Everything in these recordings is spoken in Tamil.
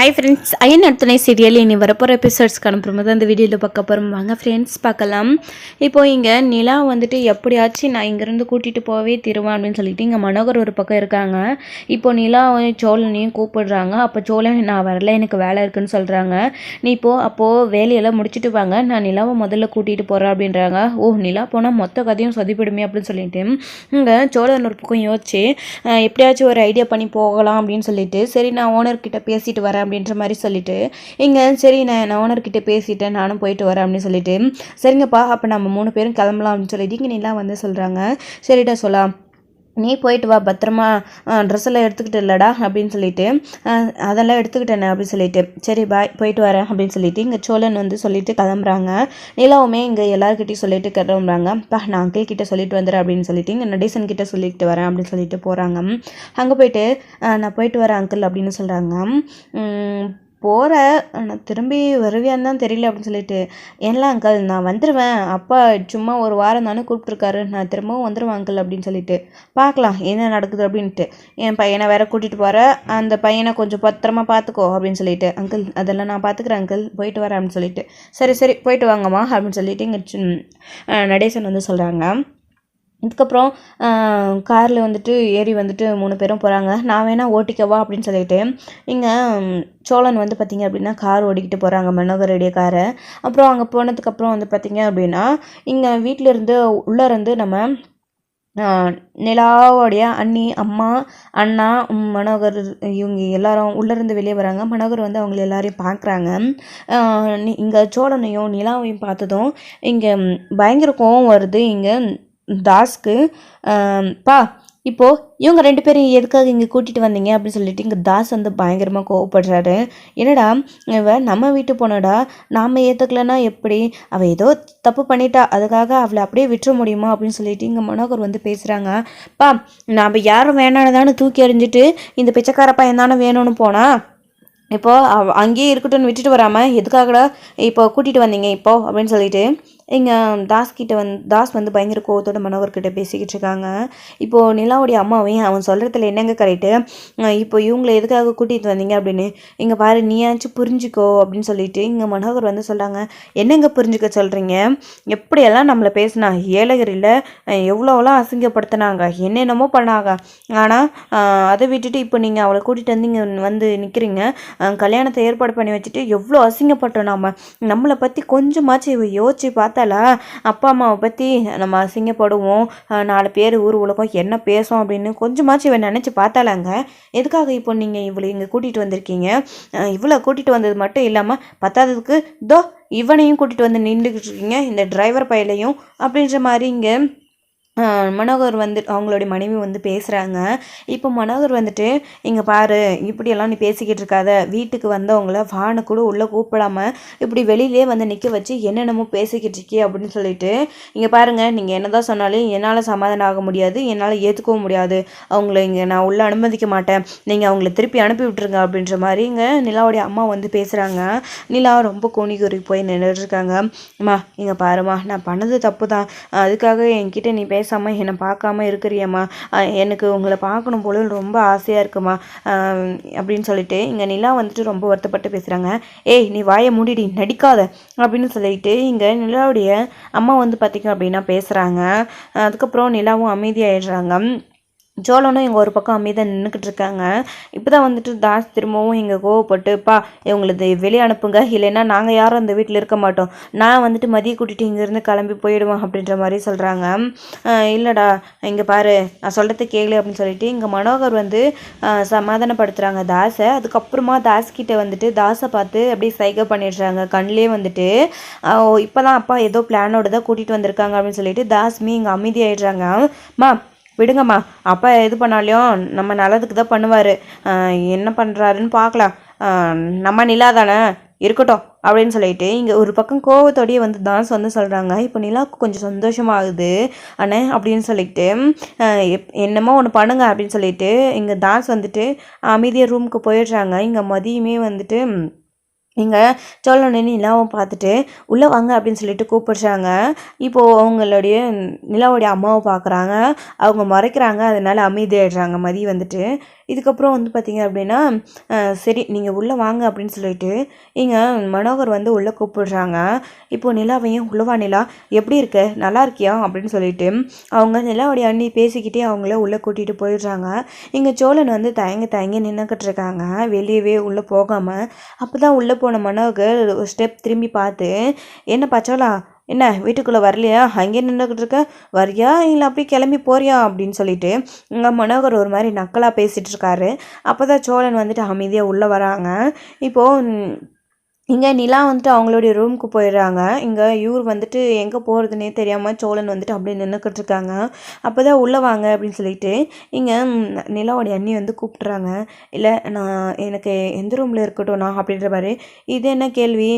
ஹாய் ஃப்ரெண்ட்ஸ் ஐயன் அடுத்துணை சீரியல் இனி வரப்போகிற எபிசோட்ஸ்க்கு அனுப்பும்போது அந்த வீடியோவில் பார்க்க போகிறோம் வாங்க ஃப்ரெண்ட்ஸ் பார்க்கலாம். இப்போ இங்கே நிலா வந்துட்டு எப்படியாச்சும் நான் இங்கேருந்து கூட்டிகிட்டு போகவே தருவேன் அப்படின்னு சொல்லிட்டு இங்கே மனோகர் ஒரு பக்கம் இருக்காங்க. இப்போ நிலா சோழனையும் கூப்பிடுறாங்க. அப்போ சோழன் நான் வரல எனக்கு வேலை இருக்குன்னு சொல்கிறாங்க நீ இப்போ அப்போது வேலையெல்லாம் முடிச்சுட்டு வாங்க. நான் நிலாவை முதல்ல கூட்டிகிட்டு போகிறேன் அப்படின்றாங்க. ஓ நிலா போனால் மொத்த கதையும் சொதிப்பிடுமே அப்படின்னு சொல்லிட்டு. இங்கே சோழன் ஒரு பக்கம் யோசிச்சு எப்படியாச்சும் ஒரு ஐடியா பண்ணி போகலாம் அப்படின்னு சொல்லிட்டு. சரி நான் ஓனர்கிட்ட பேசிட்டு வரேன் அப்படின்ற மாதிரி சொல்லிட்டு இங்கே சரி நான் நான் ஓனர்கிட்ட பேசிட்டேன் நானும் போயிட்டு வரேன் அப்படின்னு சொல்லிட்டு சரிங்கப்பா அப்போ நம்ம மூணு பேரும் கிளம்பலாம் அப்படின்னு சொல்லிட்டு இங்கே நிலா வந்து சொல்கிறாங்க சரிடா சொல்லலாம் நீ போயிட்டு வா பத்திரமா ட்ரெஸ் எல்லாம் எடுத்துக்கிட்டு இல்லைடா அப்படின்னு சொல்லிட்டு அதெல்லாம் எடுத்துக்கிட்டேனே அப்படின்னு சொல்லிட்டு. சரி பாய் போயிட்டு வரேன் அப்படின்னு சொல்லிட்டு இங்கே சோழன் வந்து சொல்லிட்டு கிளம்புறாங்க. நிலாவுமே இங்கே எல்லாருக்கிட்டையும் சொல்லிட்டு கிளம்புறாங்க. பா நான் அங்கிள் கிட்ட சொல்லிட்டு வந்துடுறேன் அப்படின்னு சொல்லிட்டு இங்கே நடேசன் கிட்ட சொல்லிட்டு வரேன் அப்படின்னு சொல்லிட்டு போகிறாங்க அங்கே போயிட்டு நான் போயிட்டு வரேன் அங்கிள் அப்படின்னு சொல்கிறாங்க போகிற நான் திரும்பி வருவியான்னு தான் தெரியல அப்படின்னு சொல்லிட்டு ஏன்ல அங்கிள் நான் வந்துடுவேன் அப்பா சும்மா ஒரு வாரம் தானே கூப்பிட்ருக்காரு நான் திரும்பவும் வந்துடுவேன் அங்கிள் அப்படின்னு சொல்லிட்டு. பார்க்கலாம் என்ன நடக்குது அப்படின்ட்டு. என் பையனை வேற கூட்டிகிட்டு போகிற அந்த பையனை கொஞ்சம் பத்திரமா பார்த்துக்கோ அப்படின்னு சொல்லிட்டு. அங்கிள் அதெல்லாம் நான் பார்த்துக்குறேன் அங்கிள் போயிட்டு வரேன் அப்படின்னு சொல்லிட்டு. சரி சரி போயிட்டு வாங்கம்மா அப்படின்னு சொல்லிட்டு இங்கே நடேசன் வந்து சொல்கிறாங்க இதுக்கப்புறம் காரில் வந்துட்டு ஏறி வந்துட்டு மூணு பேரும் போகிறாங்க நான் வேணால் ஓட்டிக்கவா அப்படின்னு சொல்லிட்டு இங்கே சோழன் வந்து பார்த்திங்க அப்படின்னா கார் ஓடிக்கிட்டு போகிறாங்க மனோகர் காரை. அப்புறம் அங்கே போனதுக்கப்புறம் வந்து பார்த்திங்க அப்படின்னா இங்கே வீட்டிலேருந்து உள்ளே இருந்து நம்ம நிலாவோடைய அண்ணி அம்மா அண்ணா மனோகர் இவங்க எல்லாரும் உள்ளேருந்து வெளியே வராங்க. மனோகர் வந்து அவங்கள எல்லாரையும் பார்க்குறாங்க இங்கே சோழனையும் நிலாவையும் பார்த்ததும் இங்கே பயங்கர கோவம் வருது. இங்கே தாஸ்க்கு பா இப்போது இவங்க ரெண்டு பேரும் எதுக்காக இங்கே கூட்டிகிட்டு வந்தீங்க அப்படின்னு சொல்லிட்டு இங்கே தாஸ் வந்து பயங்கரமாக கோவப்படுறாரு. என்னடா இவன் நம்ம வீட்டு போனடா நாம் ஏற்றுக்கலன்னா எப்படி? அவள் ஏதோ தப்பு பண்ணிட்டா அதுக்காக அவளை அப்படியே விட்டுற முடியுமா அப்படின்னு சொல்லிட்டு இங்கே மனோகர் வந்து பேசுகிறாங்க பா நாம் யாரும் வேணானதானு தூக்கி எறிஞ்சிட்டு இந்த பிச்சைக்கார பையன் தானே வேணும்னு போனால் இப்போது அவ அங்கேயே இருக்கட்டும்னு விட்டுட்டு வராமல் எதுக்காகடா இப்போ கூட்டிகிட்டு வந்தீங்க இப்போது அப்படின்னு சொல்லிட்டு இங்கே தாஸ் கிட்ட வந்து தாஸ் வந்து பயங்கர கோவத்தோட மனோகர்கிட்ட பேசிக்கிட்டு இருக்காங்க. இப்போது நிலாவுடைய அம்மாவையும் அவன் சொல்கிறதுல என்னங்க கரெக்டு இப்போ இவங்களை எதுக்காக கூட்டிகிட்டு வந்தீங்க அப்படின்னு? இங்கே பாரு நீயாச்சும் புரிஞ்சுக்கோ அப்படின்னு சொல்லிட்டு இங்கே மனோகர் வந்து சொல்கிறாங்க என்னங்க புரிஞ்சுக்க சொல்கிறீங்க எப்படியெல்லாம் நம்மளை பேசினா ஏலகிரியில் எவ்வளோலாம் அசிங்கப்படுத்தினாங்க என்னென்னமோ பண்ணாங்க. ஆனால் அதை விட்டுட்டு இப்போ நீங்கள் அவளை கூட்டிகிட்டு வந்து இங்கே வந்து நிற்கிறீங்க கல்யாணத்தை ஏற்பாடு பண்ணி வச்சுட்டு எவ்வளோ அசிங்கப்பட்டோம் நாம். நம்மளை பற்றி கொஞ்சமாச்சும் யோசிச்சு பார்த்தா பார்த்தாலா அப்பா அம்மாவை பற்றி நம்ம அசிங்கப்படுவோம் நாலு பேர் ஊர் உலகம் என்ன பேசும் அப்படின்னு கொஞ்சமாச்சும் இவன் நினச்சி பார்த்தாலாங்க எதுக்காக இப்போ நீங்கள் இவளை இங்கே கூட்டிகிட்டு வந்திருக்கீங்க? இவ்வளோ கூட்டிகிட்டு வந்தது மட்டும் இல்லாமல் பத்தாததுக்கு தோ இவனையும் கூட்டிகிட்டு வந்து நின்றுக்கிட்டு இருக்கீங்க இந்த டிரைவர் பையலையும் அப்படின்ற மாதிரி இங்கே மனோகர் வந்து அவங்களுடைய மனைவி வந்து பேசுகிறாங்க இப்போ மனோகர் வந்துட்டு இங்கே பாரு இப்படியெல்லாம் நீ பேசிக்கிட்டு இருக்காத. வீட்டுக்கு வந்தவங்கள வானை கூட உள்ளே கூப்பிடாம இப்படி வெளியிலே வந்து நிற்க வச்சு என்னென்னமோ பேசிக்கிட்டு இருக்கே அப்படின்னு சொல்லிட்டு இங்கே பாருங்கள் நீங்கள் என்ன தான் சொன்னாலும் என்னால் சமாதானம் ஆக முடியாது. என்னால் ஏற்றுக்கவும் முடியாது. அவங்கள இங்கே நான் உள்ளே அனுமதிக்க மாட்டேன். நீங்கள் அவங்கள திருப்பி அனுப்பி விட்டுருங்க அப்படின்ற மாதிரி இங்கே நிலாவுடைய அம்மா வந்து பேசுகிறாங்க நிலா ரொம்ப கோணிக்குறி போய் நின்றுட்டு இருக்காங்க. அம்மா இங்கே பாரும்மா நான் பண்ணது தப்பு தான் அதுக்காக என்கிட்ட நீ பேச பேசாமல் என்னை பார்க்காம இருக்கிறியம்மா. எனக்கு உங்களை பார்க்கணும் போல ரொம்ப ஆசையாக இருக்குமா. அப்படின்னு சொல்லிட்டு இங்கே நிலா வந்துட்டு ரொம்ப வருத்தப்பட்டு பேசுகிறாங்க ஏய் நீ வாயை மூடிடி நடிக்காத அப்படின்னு சொல்லிட்டு இங்கே நிலாவுடைய அம்மா வந்து பார்த்திங்க அப்படின்னா பேசுகிறாங்க அதுக்கப்புறம் நிலாவும் அமைதியாகிடுறாங்க சோழனும் இங்கே ஒரு பக்கம் அமைதியாக நின்றுக்கிட்டு இருக்காங்க. இப்போ தான் வந்துட்டு தாஸ் திரும்பவும் இங்கே கோவப்பட்டுப்பா இவங்களது வெளியே அனுப்புங்க. இல்லைன்னா நாங்கள் யாரும் அந்த வீட்டில் இருக்க மாட்டோம். நான் வந்துட்டு மதிய கூட்டிகிட்டு இங்கேருந்து கிளம்பி போயிடுவோம் அப்படின்ற மாதிரி சொல்கிறாங்க இல்லைடா. இங்கே பாரு. நான் சொல்கிறது கேளு அப்படின்னு சொல்லிட்டு இங்கே மனோகர் வந்து சமாதானப்படுத்துகிறாங்க தாஸை. அதுக்கப்புறமா தாஸ் கிட்ட வந்துட்டு தாஸை பார்த்து அப்படியே சைகை பண்ணிடுறாங்க. கண்ணிலே வந்துட்டு இப்போ தான் அப்பா ஏதோ பிளானோட தான் கூட்டிகிட்டு வந்திருக்காங்க அப்படின்னு சொல்லிட்டு தாஸ்மி இங்கே அமைதியாகிடுறாங்க மா விடுங்கம்மா. அப்பா எது பண்ணாலையும் நம்ம நல்லதுக்கு தான் பண்ணுவார். என்ன பண்ணுறாருன்னு பார்க்கலாம். நம்ம நிலா தானே? இருக்கட்டும் அப்படின்னு சொல்லிட்டு இங்கே ஒரு பக்கம் கோவத்தோடயே வந்து டான்ஸ் வந்து சொல்கிறாங்க இப்போ நிலாவுக்கு கொஞ்சம் சந்தோஷமாகுது. அண்ணே அப்படின்னு சொல்லிட்டு எப்- என்னமோ ஒன்று பண்ணுங்க அப்படின்னு சொல்லிட்டு இங்கே டான்ஸ் வந்துட்டு அமைதியாக ரூமுக்கு போயிடுறாங்க. இங்கே மதியமே வந்துட்டு இங்கே சோழனை நிலாவும் பார்த்துட்டு உள்ளே வாங்க அப்படின்னு சொல்லிட்டு கூப்பிடுறாங்க. இப்போது அவங்களுடைய நிலாவுடைய அம்மாவை பார்க்குறாங்க. அவங்க மறைக்கிறாங்க. அதனால் அமைதியாயிடுறாங்க. மதி வந்துட்டு. இதுக்கப்புறம் வந்து பார்த்திங்க அப்படின்னா சரி நீங்கள் உள்ளே வாங்க அப்படின்னு சொல்லிட்டு இங்கே மனோகர் வந்து உள்ளே கூப்பிடுறாங்க. இப்போது நிலாவையும் உள்ளவா நிலா எப்படி இருக்க? நல்லா இருக்கியா? அப்படின்னு சொல்லிட்டு அவங்க நிலாவுடைய அண்ணி பேசிக்கிட்டே அவங்கள உள்ளே கூட்டிகிட்டு போயிடுறாங்க. இங்கே சோழன் வந்து தயங்கி தயங்கி நின்றுக்கிட்டு இருக்காங்க. வெளியவே உள்ளே போகாமல் அப்போ தான் உள்ளே போன மனோகர் ஒரு ஸ்டெப் திரும்பி பார்த்து என்ன பச்சோலா? என்ன வீட்டுக்குள்ளே வரலையா? அங்கே நின்றுக்கிட்டு இருக்க? வரியா? இல்லை அப்படியே கிளம்பி போறியா? அப்படின்னு சொல்லிட்டு இங்கே மனோகர் ஒரு மாதிரி நக்கலாக பேசிகிட்டு இருக்காரு. அப்போ தான் சோழன் வந்துட்டு அமைதியாக உள்ளே வராங்க. இப்போது இங்கே நிலா வந்துட்டு அவங்களுடைய ரூமுக்கு போயிடுறாங்க. இங்கே இவர் வந்துட்டு எங்கே போகிறதுனே தெரியாமல் சோழன் வந்துட்டு அப்படியே நின்றுக்கிட்டு இருக்காங்க. அப்போ தான் உள்ளே வாங்க அப்படின்னு சொல்லிட்டு இங்கே நிலாவுடைய அண்ணி வந்து கூப்பிட்றாங்க. இல்லை நான் எனக்கு எந்த ரூமில் இருக்கட்டும் நான் அப்படின்ற மாதிரி. இது என்ன கேள்வி?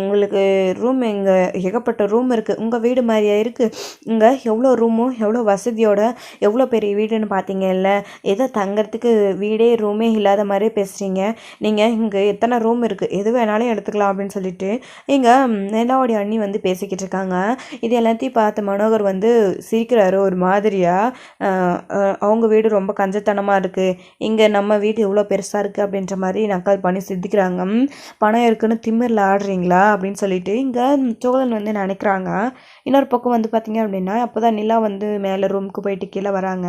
உங்களுக்கு ரூம் இங்கே ஏகப்பட்ட ரூம் இருக்குது உங்கள் வீடு மாதிரியா இருக்குது இங்கே எவ்வளோ ரூமும் எவ்வளோ வசதியோட எவ்வளோ பெரிய வீடுன்னு பார்த்தீங்கல்ல ஏதோ தங்கிறதுக்கு வீடே ரூமே இல்லாத மாதிரி பேசுகிறீங்க நீங்கள் இங்கே எத்தனை ரூம் இருக்குது எது வேணாலும் எடுத்துக்கலாம் அப்படின்னு சொல்லிட்டு இங்கே நிலாவுடைய அண்ணி வந்து பேசிக்கிட்டு இருக்காங்க. இது எல்லாத்தையும் பார்த்த மனோகர் வந்து சிரிக்கிறாரு ஒரு மாதிரியாக அவங்க வீடு ரொம்ப கஞ்சத்தனமாக இருக்குது இங்கே நம்ம வீடு எவ்வளோ பெருசாக இருக்குது அப்படின்ற மாதிரி நக்கல் பண்ணி சித்திக்கிறாங்க பணம் இருக்குன்னு திமிரில் ஆடுறீங்களா? அப்படின்னு சொல்லிட்டு இங்கே சோழன் வந்து நினைக்கிறாங்க. இன்னொரு பக்கம் வந்து பார்த்தீங்க அப்படின்னா அப்போ தான் நிலா வந்து மேலே ரூமுக்கு போயிட்டு கீழே வராங்க.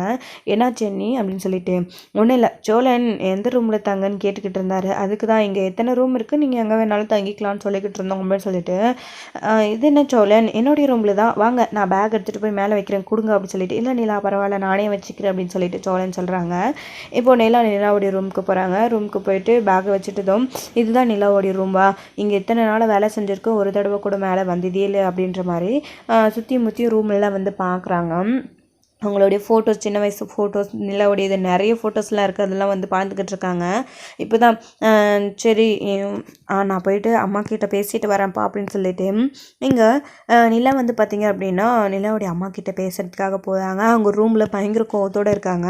என்னாச்சு அண்ணி? அப்படின்னு சொல்லிட்டு. ஒன்றும் இல்லை. சோழன் எந்த ரூமில் தாங்கன்னு கேட்டுக்கிட்டு இருந்தார். அதுக்கு தான் இங்கே எத்தனை ரூம் இருக்குது நீங்கள் எங்கே வேணாலும் தங்கிக்கலாம்னு சொல்லிக்கிட்டு இருந்தோம் அப்படின்னு சொல்லிட்டு இது என்ன சோழன் என்னுடைய ரூமில் தான். வாங்க நான் பேக் எடுத்துகிட்டு போய் மேலே வைக்கிறேன். கொடுங்க அப்படின்னு சொல்லிட்டு இல்லை நிலா பரவாயில்ல நானே வச்சுக்கிறேன் அப்படின்னு சொல்லிட்டு சோழன் சொல்கிறாங்க இப்போ நிலா நிலாவுடைய ரூமுக்கு போகிறாங்க ரூமுக்கு போயிட்டு பேக்கை வச்சுட்டதும் இதுதான் நிலாவுடைய ரூம்பா இங்கே இத்தனை நாள் வேலை செஞ்சுருக்கோம் ஒரு தடவை கூட மேலே வந்ததே இல்லை அப்படின்ற மாதிரி சுற்றி முற்றி ரூம்லாம் வந்து பார்க்குறாங்க அவங்களுடைய ஃபோட்டோஸ் சின்ன வயசு ஃபோட்டோஸ் நிலாவுடைய இது நிறைய ஃபோட்டோஸ்லாம் இருக்குது அதெல்லாம் வந்து பார்த்துக்கிட்டு இருக்காங்க. இப்போ தான் சரி ஆ, நான் போயிட்டு அம்மா கிட்ட பேசிட்டு வரேன்ப்பா அப்படின்னு சொல்லிட்டு இங்கே நிலா வந்து பார்த்தீங்க அப்படின்னா நிலாவுடைய அம்மா கிட்ட பேசுறதுக்காக போகிறாங்க அவங்க ரூமில் பயங்கர கோவத்தோடு இருக்காங்க.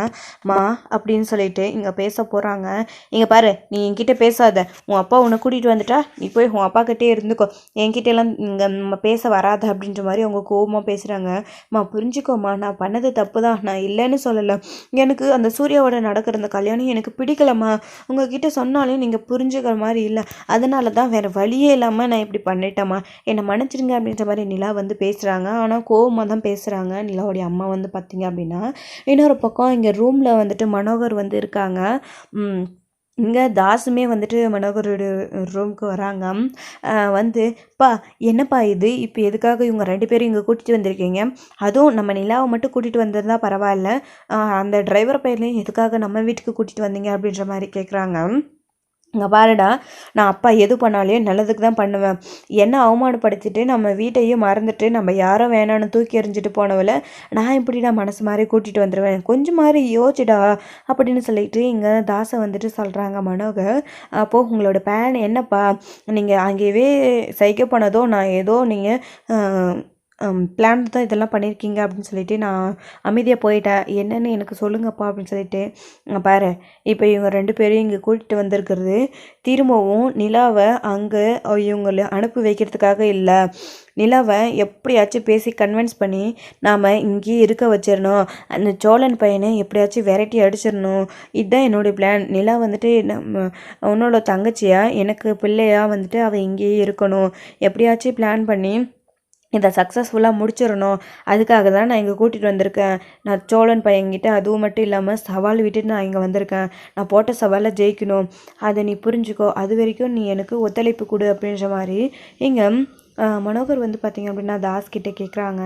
மா அப்படின்னு சொல்லிட்டு இங்கே பேச போகிறாங்க இங்கே பாரு நீ என்கிட்ட பேசாத. உன் அப்பா உன்னை கூட்டிகிட்டு வந்துட்டா நீ போய் உன் அப்பா கிட்டே இருந்துக்கோ. என்கிட்ட எல்லாம் இங்கே நம்ம பேச வராத அப்படின்ற மாதிரி அவங்க கோவமாக பேசுகிறாங்க மா புரிஞ்சுக்கோமா நான் பண்ணது தப்பு தான் நான் இல்லைன்னு சொல்லலை. எனக்கு அந்த சூர்யாவோட நடக்கிற அந்த கல்யாணம் எனக்கு பிடிக்கலம்மா. உங்ககிட்ட சொன்னாலும் நீங்கள் புரிஞ்சுக்கிற மாதிரி இல்லை. அதனால தான் வேறு வழியே இல்லாமல் நான் இப்படி பண்ணிட்டேம்மா. என்னை மன்னிச்சிடுங்க அப்படின்ற மாதிரி நிலா வந்து பேசுகிறாங்க ஆனால் கோவமாக தான் பேசுகிறாங்க நிலாவுடைய அம்மா வந்து பார்த்தீங்க அப்படின்னா இன்னொரு பக்கம் இங்கே ரூமில் வந்துட்டு மனோகர் வந்து இருக்காங்க. இங்கே தாசுமே வந்துட்டு மனோகரோட ரூமுக்கு வராங்க. வந்து பா என்னப்பா இது? இப்போ எதுக்காக இவங்க ரெண்டு பேரும் இங்கே கூட்டிகிட்டு வந்திருக்கீங்க? அதுவும் நம்ம நிலாவை மட்டும் கூட்டிகிட்டு வந்திருந்தா பரவாயில்ல. அந்த டிரைவர் பையனையும் எதுக்காக நம்ம வீட்டுக்கு கூட்டிகிட்டு வந்தீங்க? அப்படின்ற மாதிரி கேட்குறாங்க இங்கே பாருடா நான் அப்பா எது பண்ணாலையும் நல்லதுக்கு தான் பண்ணுவேன். என்ன அவமானப்படுத்திட்டு நம்ம வீட்டையும் மறந்துட்டு நம்ம யாரோ வேணான்னு தூக்கி எறிஞ்சிட்டு போனவளை நான் இப்படிடா மனசு மாதிரி கூட்டிகிட்டு வந்துடுவேன் கொஞ்சம் மாதிரி யோசிச்சுடா அப்படின்னு சொல்லிட்டு இங்கே தாசை வந்துட்டு சொல்கிறாங்க மனோகர் அப்போது உங்களோட பேன் என்னப்பா? நீங்கள் அங்கேயே சைக்க பண்ணதோ நான் ஏதோ நீங்கள் பிளான் தான் இதெல்லாம் பண்ணியிருக்கீங்க அப்படின்னு சொல்லிட்டு நான் அமைதியாக போயிட்டேன். என்னென்னு எனக்கு சொல்லுங்கப்பா அப்படின்னு சொல்லிட்டு பாரு இப்போ இவங்க ரெண்டு பேரையும் இங்கே கூட்டிகிட்டு வந்திருக்கிறது திரும்பவும் நிலாவை அங்கே இவங்களை அனுப்பி வைக்கிறதுக்காக இல்லை. நிலாவை எப்படியாச்சும் பேசி கன்வின்ஸ் பண்ணி நாம் இங்கேயே இருக்க வச்சிடணும். அந்த சோழன் பையனை எப்படியாச்சும் வெரைட்டி அடிச்சிடணும். இதுதான் என்னுடைய பிளான் நிலா வந்துட்டு நம்ம உன்னோட தங்கச்சியாக எனக்கு பிள்ளையாக வந்துட்டு அவள் இங்கேயே இருக்கணும். எப்படியாச்சும் பிளான் பண்ணி இதை சக்ஸஸ்ஃபுல்லாக முடிச்சிடணும். அதுக்காக தான் நான் இங்கே கூட்டிகிட்டு வந்திருக்கேன். நான் சோழன் பையன்கிட்ட அதுவும் மட்டும் இல்லாமல் சவால் விட்டுட்டு நான் இங்கே வந்திருக்கேன். நான் போட்ட சவாலை ஜெயிக்கணும். அதை நீ புரிஞ்சுக்கோ. அது வரைக்கும் நீ எனக்கு ஒத்துழைப்பு கொடு அப்படின்ற மாதிரி இங்கே மனோகர் வந்து பார்த்தீங்க அப்படின்னா தாஸ் கிட்டே கேட்குறாங்க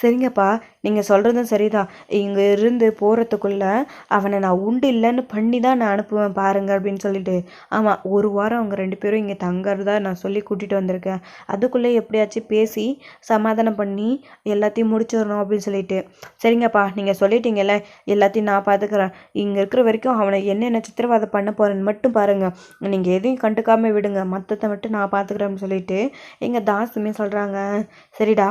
சரிங்கப்பா நீங்கள் சொல்கிறதும் சரிதான். இங்கே இருந்து போகிறதுக்குள்ளே அவனை நான் உண்டு இல்லைன்னு பண்ணி தான் நான் அனுப்புவேன் பாருங்க அப்படின்னு சொல்லிட்டு. ஆமாம் ஒரு வாரம் அவங்க ரெண்டு பேரும் இங்கே தங்கறதா நான் சொல்லி கூட்டிகிட்டு வந்திருக்கேன். அதுக்குள்ளே எப்படியாச்சும் பேசி சமாதானம் பண்ணி எல்லாத்தையும் முடிச்சிடணும் அப்படின்னு சொல்லிட்டு. சரிங்கப்பா நீங்கள் சொல்லிட்டீங்கல்ல எல்லாத்தையும் நான் பார்த்துக்கிறேன் இங்கே இருக்கிற வரைக்கும் அவனை என்னென்ன சித்திரவதை பண்ண போகிறேன்னு மட்டும் பாருங்கள் நீங்கள் எதையும் கண்டுக்காமல் விடுங்க. மற்றத்தை மட்டும் நான் பார்த்துக்கிறேன்னு சொல்லிட்டு எங்கள் தாசுமே சொல்கிறாங்க சரிடா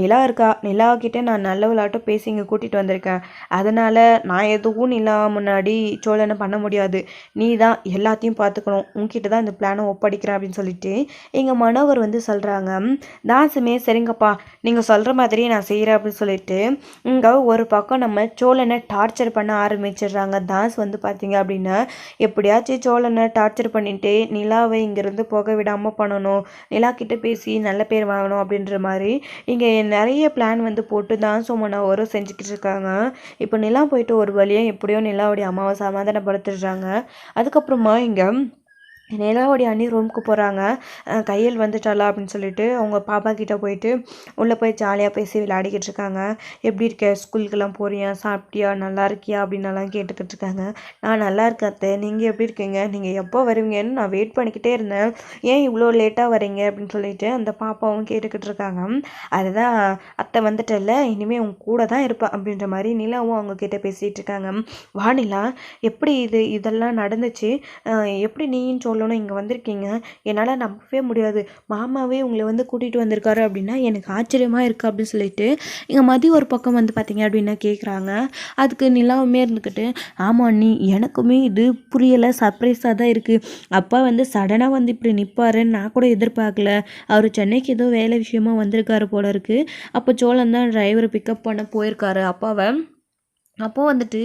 நிலா இருக்கா? நிலா கிட்டே நான் நல்லவளாட்டம் பேசி இங்கே கூட்டிகிட்டு வந்திருக்கேன் அதனால் நான் எதுவும் நிலா முன்னாடி சோழனை பண்ண முடியாது. நீ தான் எல்லாத்தையும் பார்த்துக்கணும் உங்ககிட்ட தான் இந்த பிளானை ஒப்படைக்கிறேன் அப்படின்னு சொல்லிட்டு எங்கள் மனோவர் வந்து சொல்கிறாங்க தாசுமே சரிங்கப்பா. நீங்கள் சொல்கிற மாதிரியே நான் செய்கிறேன் அப்படின்னு சொல்லிட்டு இங்கே ஒரு பக்கம் நம்ம சோழனை டார்ச்சர் பண்ண ஆரம்பிச்சிடுறாங்க. தாஸ் வந்து பார்த்தீங்க அப்படின்னா எப்படியாச்சும் சோழனை டார்ச்சர் பண்ணிட்டு நிலாவை இங்கேருந்து போக விடாமல் பண்ணணும். நிலா கிட்ட பேசி நல்ல பேர் வாங்கணும் அப்படின்ற மாதிரி இங்கே நிறைய பிளான் வந்து போட்டு தான் சுமனா ஒரு செஞ்சுக்கிட்டு இருக்காங்க. இப்போ நிலா போயிட்டு ஒரு வழியாக எப்படியோ நிலாவுடைய அம்மாவை சமாதானப்படுத்துடுறாங்க. அதுக்கப்புறமா இங்கே நிலாவுடைய அண்ணி ரூமுக்கு போகிறாங்க கையல் வந்துட்டாளா அப்படின்னு சொல்லிட்டு அவங்க பாப்பா கிட்டே போயிட்டு உள்ளே போய் ஜாலியாக பேசி விளையாடிக்கிட்டு இருக்காங்க. எப்படி இருக்க? ஸ்கூலுக்கெல்லாம் போறியா? சாப்பிட்டியா? நல்லா இருக்கியா? அப்படின்னலாம் கேட்டுக்கிட்டு இருக்காங்க. நான் நல்லா இருக்கேன் அத்தை. நீங்கள் எப்படி இருக்கீங்க? நீங்கள் எப்போ வருவீங்கன்னு நான் வெயிட் பண்ணிக்கிட்டே இருந்தேன். ஏன் இவ்வளோ லேட்டாக வரீங்க அப்படின்னு சொல்லிட்டு அந்த பாப்பாவும் கேட்டுக்கிட்டு இருக்காங்க. அதுதான் அத்தை வந்துட்டல இனிமேல் உங்க கூட தான் இருப்பேன். அப்படின்ற மாதிரி நிலாவும் அவங்க கிட்டே பேசிகிட்டு இருக்காங்க. வானிலா எப்படி இது? இதெல்லாம் நடந்துச்சு? எப்படி நீன்னு சொல்ல சொல்லணும் இங்கே வந்திருக்கீங்க. என்னால் நம்பவே முடியாது. மாமாவே உங்களை வந்து கூட்டிகிட்டு வந்திருக்காரு அப்படின்னா எனக்கு ஆச்சரியமாக இருக்குது அப்படின்னு சொல்லிட்டு இங்கே மதியம் ஒரு பக்கம் வந்து பார்த்தீங்க அப்படின்னா கேட்குறாங்க அதுக்கு நிலாவுமே இருந்துக்கிட்டு ஆமாம் நீ எனக்குமே இது புரியலை சர்ப்ரைஸாக தான் இருக்குது அப்பா வந்து சடனாக வந்து இப்படி நிற்பாருன்னு நான் கூட எதிர்பார்க்கல. அவர் சென்னைக்கு ஏதோ வேலை விஷயமா வந்திருக்காரு போல இருக்குது அப்போ சோழன் தான் டிரைவரை பிக்கப் பண்ண போயிருக்காரு. அப்பாவை அப்போது வந்துட்டு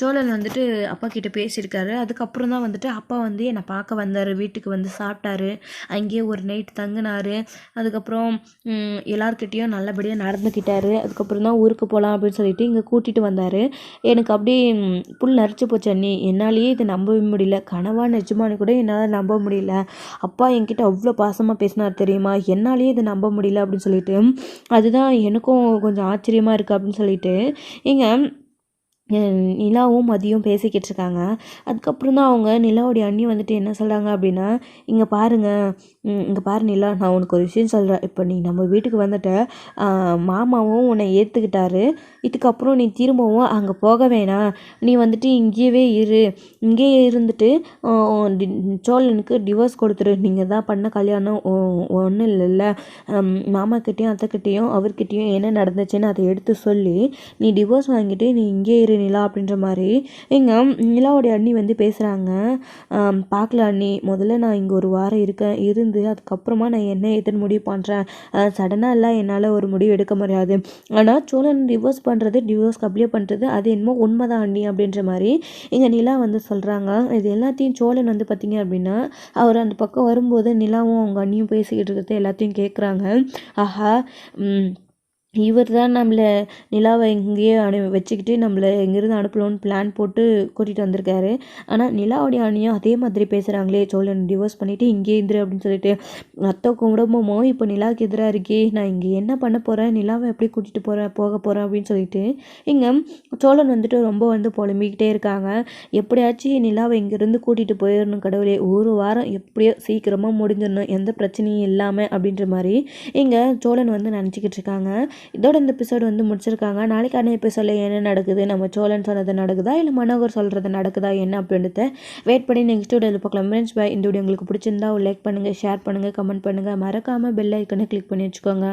சோழன் வந்துட்டு அப்பா கிட்ட பேசியிருக்காரு. அதுக்கப்புறம் தான் வந்துட்டு அப்பா வந்து என்னை பார்க்க வந்தார் வீட்டுக்கு வந்து சாப்பிட்டாரு. அங்கேயே ஒரு நைட் தங்கினார். அதுக்கப்புறம் எல்லாருக்கிட்டேயும் நல்லபடியாக நடந்துக்கிட்டாரு. அதுக்கப்புறம் தான் ஊருக்கு போகலாம் அப்படின்னு சொல்லிட்டு இங்கே கூட்டிகிட்டு வந்தார். எனக்கு அப்படியே புல் நரைச்சி போச்சு அண்ணி. என்னாலேயே இதை நம்பவே முடியல. கனவா நிஜமானு கூட என்னால் நம்ப முடியல. அப்பா என்கிட்ட அவ்வளோ பாசமாக பேசினார் தெரியுமா? என்னாலேயே இதை நம்ப முடியல அப்படின்னு சொல்லிட்டு. அதுதான் எனக்கும் கொஞ்சம் ஆச்சரியமாக இருக்குது அப்படின்னு சொல்லிட்டு. இங்கே நிலாவும் மதியும் பேசிக்கிட்டு இருக்காங்க. அதுக்கப்புறம் தான் அவங்க நிலாவுடைய அண்ணி வந்துட்டு என்ன சொல்கிறாங்க அப்படின்னா இங்கே பாருங்கள் இங்கே பாரு நிலா நான் உனக்கு ஒரு விஷயம் சொல்கிறேன் இப்போ நீ நம்ம வீட்டுக்கு வந்துட்ட மாமாவும் உன்னை ஏற்றுக்கிட்டாரு இதுக்கப்புறம் நீ திரும்பவும் அங்கே போக வேணாம். நீ வந்துட்டு இங்கேயே இரு. இங்கேயே இருந்துட்டு சோழனுக்கு டிவோர்ஸ் கொடுத்துரு. நீங்கள் தான் பண்ண கல்யாணம். ஒன்றும் இல்லைல்ல. மாமாக்கிட்டேயும் அத்தைக்கிட்டேயும் அவர்கிட்டேயும் என்ன நடந்துச்சுன்னு அதை எடுத்து சொல்லி நீ டிவோர்ஸ் வாங்கிட்டு நீ இங்கே இரு. நிலா அப்படின்ற மாதிரி. இங்கே நிலாவுடைய அண்ணி வந்து பேசுகிறாங்க பார்க்கல அண்ணி. முதல்ல நான் இங்கே ஒரு வாரம் இருக்கேன் இருந்து அதுக்கப்புறமா நான் என்ன எத்தனை முடிவு பண்ணுறேன் சடனாக எல்லாம் என்னால் ஒரு முடிவு எடுக்க முடியாது. ஆனால் சோழன் டிவோர்ஸ் பண்ணுறது டிவோர்ஸ்க்கு அப்ளை பண்ணுறது அது என்னமோ உண்மைதான் அண்ணி அப்படின்ற மாதிரி இங்கே நிலா வந்து சொல்கிறாங்க இது எல்லாத்தையும் சோழன் வந்து பார்த்திங்க அப்படின்னா அவர் அந்த பக்கம் வரும்போது நிலாவும் அவங்க அண்ணியும் பேசிக்கிட்டு இருக்கிறது எல்லாத்தையும் கேட்குறாங்க ஆஹா இவர் தான் நம்மளை நிலாவை இங்கேயே அனு வச்சுக்கிட்டு நம்மளை இங்கேருந்து அனுப்பலான்னு பிளான் போட்டு கூட்டிகிட்டு வந்திருக்காரு. ஆனால் நிலாவுடைய அணியும் அதே மாதிரி பேசுகிறாங்களே சோழன் டிவோர்ஸ் பண்ணிவிட்டு இங்கே இருந்துரு அப்படின்னு சொல்லிட்டு அத்தை குடும்பமோ இப்போ நிலாவுக்கு எதிராக இருக்கே நான் இங்கே என்ன பண்ண போகிறேன் நிலாவை எப்படி கூட்டிகிட்டு போகிறேன் போக போகிறேன் அப்படின்னு சொல்லிட்டு இங்கே சோழன் வந்துட்டு ரொம்ப வந்து புலம்பிக்கிட்டே இருக்காங்க. எப்படியாச்சும் நிலாவை இங்கேருந்து கூட்டிகிட்டு போயிடணும் கடவுளே ஒரு வாரம் எப்படியோ சீக்கிரமாக முடிஞ்சிடணும் எந்த பிரச்சனையும் இல்லாமல் அப்படின்ற மாதிரி இங்கே சோழன் வந்து நினச்சிக்கிட்டு இருக்காங்க. இதோட இந்த எபிசோடு வந்து முடிச்சிருக்காங்க. நாளைக்கான எபிசோடில் என்ன நடக்குது? நம்ம சோழன் சொன்னது நடக்குதா? இல்லை மனோகர் சொல்கிறது நடக்குதா? என்ன அப்படின்றத வெயிட் பண்ணி நெக்ஸ்ட் வீடியோவில் பார்க்கலாம். ஃப்ரெண்ட்ஸ் பை இந்த வீடியோ உங்களுக்கு பிடிச்சிருந்தா லைக் பண்ணுங்கள் ஷேர் பண்ணுங்கள் கமெண்ட் பண்ணுங்கள் மறக்காமல் பெல் ஐக்கனை கிளிக் பண்ணி வச்சுக்கோங்க.